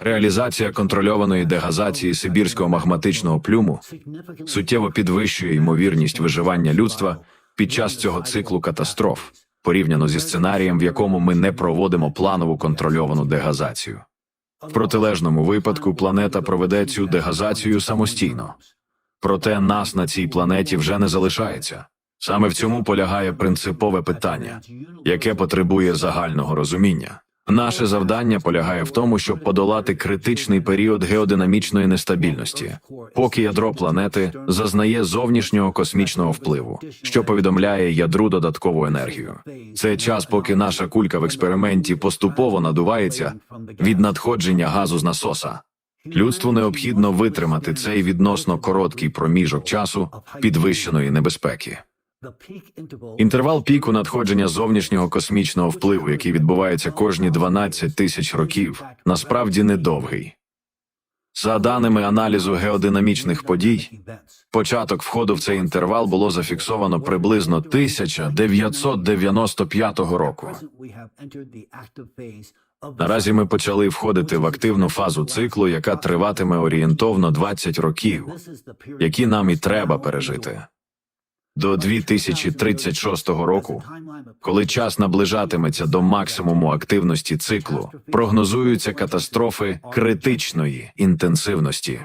Реалізація контрольованої дегазації сибірського магматичного плюму суттєво підвищує ймовірність виживання людства під час цього циклу катастроф, порівняно зі сценарієм, в якому ми не проводимо планову контрольовану дегазацію. В протилежному випадку планета проведе цю дегазацію самостійно. Проте нас на цій планеті вже не залишається. Саме в цьому полягає принципове питання, яке потребує загального розуміння. Наше завдання полягає в тому, щоб подолати критичний період геодинамічної нестабільності, поки ядро планети зазнає зовнішнього космічного впливу, що повідомляє ядру додаткову енергію. Це час, поки наша кулька в експерименті поступово надувається від надходження газу з насоса. Людству необхідно витримати цей відносно короткий проміжок часу підвищеної небезпеки. Інтервал піку надходження зовнішнього космічного впливу, який відбувається кожні 12 тисяч років, насправді недовгий. За даними аналізу геодинамічних подій, початок входу в цей інтервал було зафіксовано приблизно 1995 року. Наразі ми почали входити в активну фазу циклу, яка триватиме орієнтовно 20 років, які нам і треба пережити. До 2036 року, коли час наближатиметься до максимуму активності циклу, прогнозуються катастрофи критичної інтенсивності.